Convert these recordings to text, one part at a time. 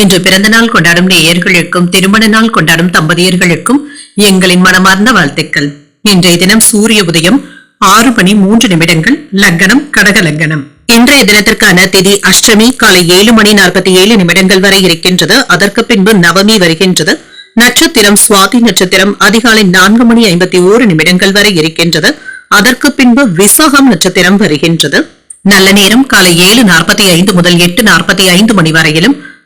இன்று பிறந்த நாள் கொண்டாடும் நேயர்களுக்கும் திருமண நாள் கொண்டாடும் தம்பதியர்களுக்கும் எங்களின் மனமார்ந்த வாழ்த்துக்கள். இன்றைய தினம் சூரிய உதயம் ஆறு மணி மூன்று நிமிடங்கள் லக்னம் கடக லக்னம் இன்றைய தினத்திற்கான திதி அஷ்டமி காலை ஏழு மணி நாற்பத்தி ஏழு நிமிடங்கள் வரை இருக்கின்றது. அதற்கு பின்பு நவமி வருகின்றது. நட்சத்திரம் சுவாதி நட்சத்திரம் அதிகாலை நான்கு மணி ஐம்பத்தி ஓரு நிமிடங்கள் வரை இருக்கின்றது. அதற்கு பின்பு விசாகம் நட்சத்திரம் வருகின்றது. நல்ல நேரம் காலை ஏழு நாற்பத்தி ஐந்து முதல் எட்டு நாற்பத்தி ஐந்து மணி வரையிலும்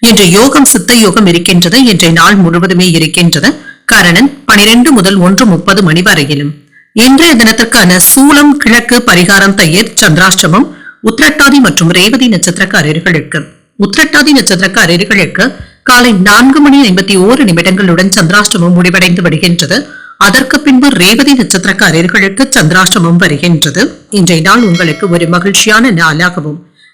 இன்று யோகம் சித்த யோகம் இருக்கின்றது இன்றைய நாள் முழுவதுமே இருக்கின்றது. கரணன் பனிரெண்டு முதல் ஒன்று முப்பது மணி வரையிலும். இன்றைய தினத்திற்கான சூலம் கிழக்கு பரிகாரம் தயிர் சந்திராஷ்டமம் உத்திரட்டாதி மற்றும் ரேவதி நட்சத்திரக்காரர்களுக்கு. உத்திரட்டாதி நட்சத்திரக்காரர்களுக்கு காலை நான்கு மணி ஐம்பத்தி ஓரு நிமிடங்களுடன் சந்திராஷ்டமம் முடிவடைந்து விடுகின்றது. அதற்கு பின்பு ரேவதி நட்சத்திரக்காரர்களுக்கு சந்திராஷ்டமம் வருகின்றது. இன்றைய நாள் உங்களுக்கு ஒரு மகிழ்ச்சியான நாளாகவும்